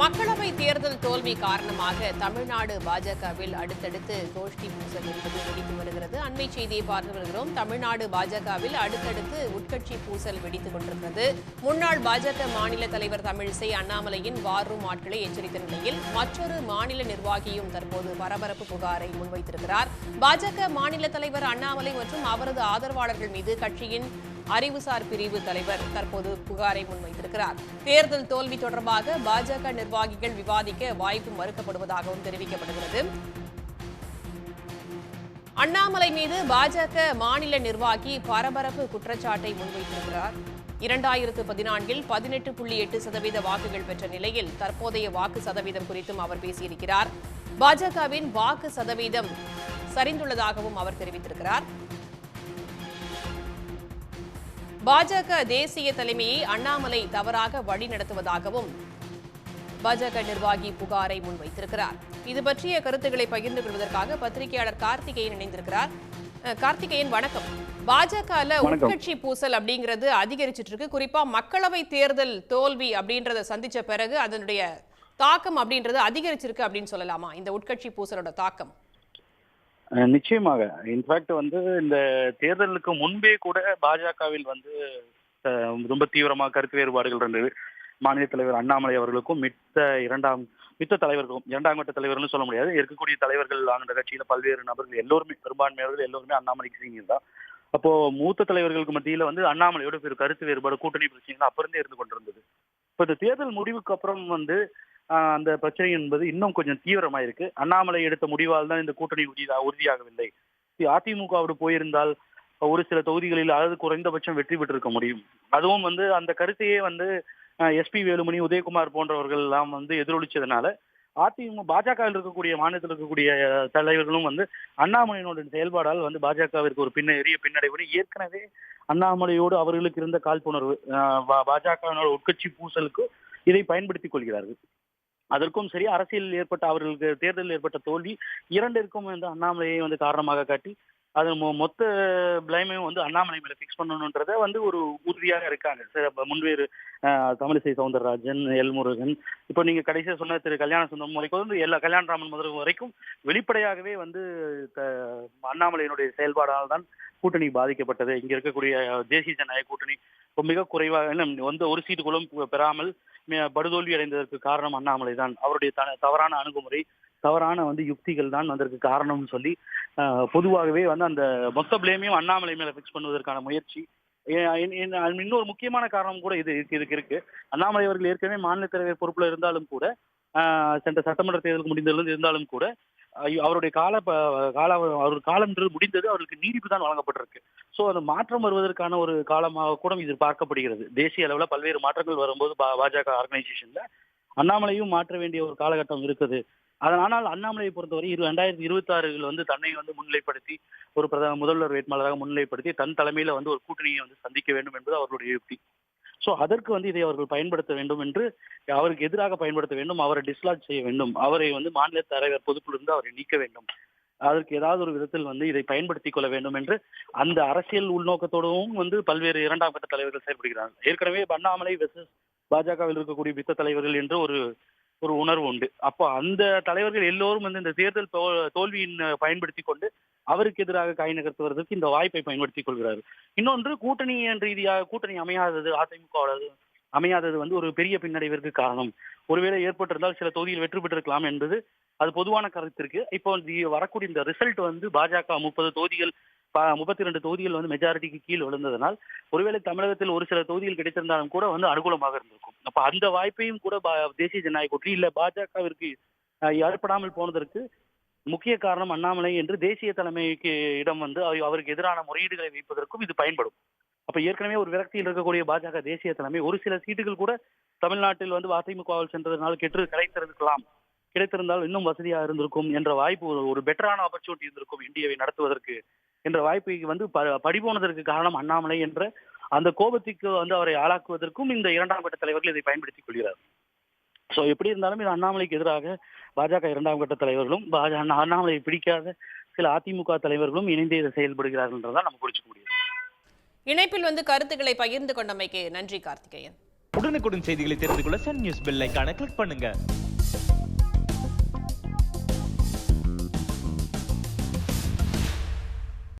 மக்களவை தேர்தல் தோல்வி காரணமாக தமிழ்நாடு பாஜகவில் அடுத்தடுத்து கோஷ்டி பூசல் என்பது வெடித்து வருகிறது. அண்மை செய்தியை பார்த்து வருகிறோம். தமிழ்நாடு பாஜகவில் அடுத்தடுத்து உட்கட்சி பூசல் வெடித்துக் கொண்டிருக்கிறது. முன்னாள் பாஜக மாநில தலைவர் தமிழிசை அண்ணாமலையின் வார்ரூம் ஆட்களை எச்சரித்த நிலையில் மற்றொரு மாநில நிர்வாகியும் தற்போது பரபரப்பு புகாரை முன்வைத்திருக்கிறார். பாஜக மாநில தலைவர் அண்ணாமலை மற்றும் அவரது ஆதரவாளர்கள் மீது கட்சியின் அறிவுசார் பிரிவு தலைவர் தற்போது புகாரை முன்வைத்திருக்கிறார். தேர்தல் தோல்வி தொடர்பாக பாஜக நிர்வாகிகள் விவாதிக்க வாய்ப்பு மறுக்கப்படுவதாகவும் தெரிவிக்கப்படுகிறது. அண்ணாமலை மீது பாஜக மாநில நிர்வாகி பரபரப்பு குற்றச்சாட்டை முன்வைத்திருக்கிறார். இரண்டாயிரத்து பதினான்கில் பதினெட்டு புள்ளி எட்டு சதவீத வாக்குகள் பெற்ற நிலையில் தற்போதைய வாக்கு சதவீதம் குறித்தும் அவர் பேசியிருக்கிறார். பாஜகவின் வாக்கு சதவீதம் சரிந்துள்ளதாகவும் அவர் தெரிவித்திருக்கிறார். பாஜக தேசிய தலைமையை அண்ணாமலை தவறாக வழிநடத்துவதாகவும் பாஜக நிர்வாகி புகாரை முன்வைத்திருக்கிறார். இது பற்றிய கருத்துக்களை பகிர்ந்து கொள்வதற்காக பத்திரிகையாளர் கார்த்திகேயன் இணைந்திருக்கிறார். கார்த்திகேயன் வணக்கம். பாஜகல உட்கட்சி பூசல் அப்படிங்கிறது அதிகரிச்சிட்டு இருக்கு. குறிப்பா மக்களவை தேர்தல் தோல்வி அப்படின்றத சந்திச்ச பிறகு அதனுடைய தாக்கம் அப்படின்றது அதிகரிச்சிருக்கு அப்படின்னு சொல்லலாமா? இந்த உட்கட்சி பூசலோட தாக்கம். நிச்சயமாக. இன்ஃபேக்ட் வந்து இந்த தேர்தலுக்கு முன்பே கூட பாஜகவில் வந்து ரொம்ப தீவிரமாக கருத்து வேறுபாடுகள் இருந்தது. மாநில தலைவர் அண்ணாமலை அவர்களுக்கும் மித்த இரண்டாம் மித்த தலைவர்களும் இரண்டாம் கட்ட தலைவர்கள்னு சொல்ல முடியாது. இருக்கக்கூடிய தலைவர்கள் அந்த கட்சியில பல்வேறு நபர்கள் எல்லோருமே பெரும்பான்மையாளர்கள் எல்லோருமே அண்ணாமலைக்கு சீனியர் தான். அப்போ மூத்த தலைவர்களுக்கு மத்தியில வந்து அண்ணாமலையோட பெரு கருத்து வேறுபாடு கூட்டணி பிரச்சனைகள் அப்ப இருந்தே இருந்து கொண்டிருந்தது. இப்போ இந்த தேர்தல் முடிவுக்கு அப்புறம் வந்து அந்த பிரச்சனை என்பது இன்னும் கொஞ்சம் தீவிரமா இருக்கு அண்ணாமலை எடுத்த முடிவால் தான் இந்த கூட்டணி உறுதியா- உறுதியாகவில்லை. அதிமுகவோடு போயிருந்தால் ஒரு சில தொகுதிகளில் அதாவது குறைந்தபட்சம் வெற்றி பெற்றிருக்க முடியும். அதுவும் வந்து அந்த கருத்தையே வந்து எஸ்பி வேலுமணி உதயகுமார் போன்றவர்கள் எல்லாம் வந்து எதிரொலிச்சதுனால அதிமுக பாஜகவில் இருக்கக்கூடிய மாநிலத்தில் இருக்கக்கூடிய தலைவர்களும் வந்து அண்ணாமலையினுடைய செயல்பாடால் வந்து பாஜகவிற்கு ஒரு பின்ன எரிய பின்னடைவு ஏற்கனவே அண்ணாமலையோடு அவர்களுக்கு இருந்த காழ்ப்புணர்வு பாஜகவினோட உட்கட்சி பூசலுக்கு இதை பயன்படுத்திக் கொள்கிறார்கள். அதற்கும் சரி அரசியலில் ஏற்பட்ட அவர்களுக்கு தேர்தலில் ஏற்பட்ட தோல்வி இரண்டிற்கும் வந்து அண்ணாமலையை வந்து காரணமாக காட்டி அது மொ- மொத்த பிளைமையும் வந்து அண்ணாமலை மேல ஃபிக்ஸ் பண்ணணுன்றத வந்து ஒரு உறுதியாக இருக்காங்க. சார் அப்ப முன்வேறு தமிழிசை சவுந்தரராஜன் எல் முருகன். இப்போ நீங்க கடைசியா சொன்ன திரு கல்யாண சுந்தரம் வரைக்கும் வந்து எல்லா கல்யாணராமன் முதல் வரைக்கும் வெளிப்படையாகவே வந்து த- அண்ணாமலையினுடைய செயல்பாடால் தான் கூட்டணி பாதிக்கப்பட்டது. இங்க இருக்கக்கூடிய தேசிய ஜனநாயக கூட்டணி மிக குறைவாக என்ன, வந்து ஒரு சீட்டு பெறாமல் படுதோல்வி அடைந்ததற்கு காரணம் அண்ணாமலை தான் அவருடைய தவறான அணுகுமுறை தவறான வந்து யுக்திகள் தான் அதற்கு காரணம்னு சொல்லி பொதுவாகவே வந்து அந்த மொத்த பிளேமையும் அண்ணாமலை மேல ஃபிக்ஸ் பண்ணுவதற்கான முயற்சி. இன்னொரு முக்கியமான காரணம் கூட இது இதுக்கு இருக்கு. அண்ணாமலை அவர்கள் ஏற்கனவே மாநில தலைவர் பொறுப்புல இருந்தாலும் கூட ஆஹ், சென்ற சட்டமன்ற தேர்தலுக்கு முடிந்தது இருந்தாலும் கூட அவருடைய கால ப- கால அவர் காலம்ன்றது முடிந்தது அவருக்கு நீடிப்பு தான் வழங்கப்பட்டிருக்கு. ஸோ அந்த மாற்றம் வருவதற்கான ஒரு காலமாக கூட இது பார்க்கப்படுகிறது. தேசிய அளவில் பல்வேறு மாற்றங்கள் வரும்போது பா- பாஜக ஆர்கனைசேஷன்ல அண்ணாமலையும் மாற்ற வேண்டிய ஒரு காலகட்டம் இருக்குது. அதனால் அண்ணாமலையை பொறுத்தவரை இரு ரெண்டாயிரத்தி இருபத்தி ஆறுகள் வந்து தன்னை வந்து முன்னிலைப்படுத்தி ஒரு பிரதம முதல்வர் வேட்பாளராக முன்னிலைப்படுத்தி தன் தலைமையில வந்து ஒரு கூட்டணியை வந்து சந்திக்க வேண்டும் என்பது அவர்களுடைய யுக்தி. ஸோ அதற்கு வந்து இதை அவர்கள் பயன்படுத்த வேண்டும் என்று அவருக்கு எதிராக பயன்படுத்த வேண்டும் அவரை டிஸ்லாஜ் செய்ய வேண்டும் அவரை வந்து மாநில தலைவர் பொதுப்பிலிருந்து அவரை நீக்க வேண்டும். அதற்கு ஏதாவது ஒரு விதத்தில் வந்து இதை பயன்படுத்திக் கொள்ள வேண்டும் என்று அந்த அரசியல் உள்நோக்கத்தோடவும் வந்து பல்வேறு இரண்டாம் கட்ட தலைவர்கள் செயல்படுகிறார்கள். ஏற்கனவே அண்ணாமலை வெர்சஸ் பாஜகவில் இருக்கக்கூடிய மித்த தலைவர்கள் என்று ஒரு ஒரு உணர்வு உண்டு. அப்போ அந்த தலைவர்கள் எல்லோரும் வந்து இந்த தேர்தல் தோல்வியின் பயன்படுத்தி கொண்டு அவருக்கு எதிராக காய் நகர்த்துவதற்கு இந்த வாய்ப்பை பயன்படுத்திக் கொள்கிறார்கள். இன்னொன்று கூட்டணி ரீதியாக கூட்டணி அமையாதது அதிமுக அமையாதது வந்து ஒரு பெரிய பின்னடைவிற்கு காரணம். ஒருவேளை ஏற்பட்டிருந்தால் சில தொகுதியில் வெற்றி பெற்றிருக்கலாம் என்பது அது பொதுவான கருத்திற்கு. இப்போ வரக்கூடிய இந்த ரிசல்ட் வந்து பாஜக முப்பது தொகுதிகள் முப்பத்தி ரெண்டு தொகுதிகள் வந்து மெஜாரிட்டிக்கு கீழ் விழுந்ததனால் ஒருவேளை தமிழகத்தில் ஒரு சில தொகுதிகள் கிடைத்திருந்தாலும் கூட வந்து அனுகூலமாக இருந்திருக்கும். அப்ப அந்த வாய்ப்பையும் கூட தேசிய ஜனநாயக கூட்டணி இல்ல பாஜகவிற்கு ஏற்படாமல் போனதற்கு முக்கிய காரணம் அண்ணாமலை என்று தேசிய தலைமைக்கு இடம் வந்து அவருக்கு எதிரான முறையீடுகளை வைப்பதற்கும் இது பயன்படும். அப்ப ஏற்கனவே ஒரு விரக்தியில் இருக்கக்கூடிய பாஜக தேசிய தலைமை ஒரு சில சீட்டுகள் கூட தமிழ்நாட்டில் வந்து அதிமுகவில் சென்றதனால் கெட்டு கிடைத்திருக்கலாம் கிடைத்திருந்தால் இன்னும் வசதியா இருந்திருக்கும் என்ற வாய்ப்பு ஒரு ஒரு பெட்டரான ஆப்பர்ச்சுனிட்டி இருந்திருக்கும் இந்தியாவை நடத்துவதற்கு. என்ற வாய்ப்பை வந்து ப- படிபோனதற்கு காரணம் அண்ணாமலை என்ற அந்த கோபத்துக்கு வந்து அவரை ஆளாக்குவதற்கும் இந்த இரண்டாம் கட்ட தலைவர்கள் இதை பயன்படுத்திக் கொள்கிறார். சோ எப்படி இருந்தாலும் இது அண்ணாமலைக்கு எதிராக பாஜக இரண்டாம் கட்ட தலைவர்களும் பாஜ அண்ணா- அண்ணாமலையை பிடிக்காத சில அதிமுக தலைவர்களும் இணைந்து இதை செயல்படுகிறார்கள் என்றதான் நம்ம புரிஞ்சுக்க முடியும் இணைப்பில் வந்து கருத்துக்களை பகிர்ந்து கொண்டமைக்கு நன்றி கார்த்திகேயன். உடனுக்குடன் செய்திகளை தெரிந்து கொள்ள சன் நியூஸ் பெல் ஐகானை கிளிக் பண்ணுங்க.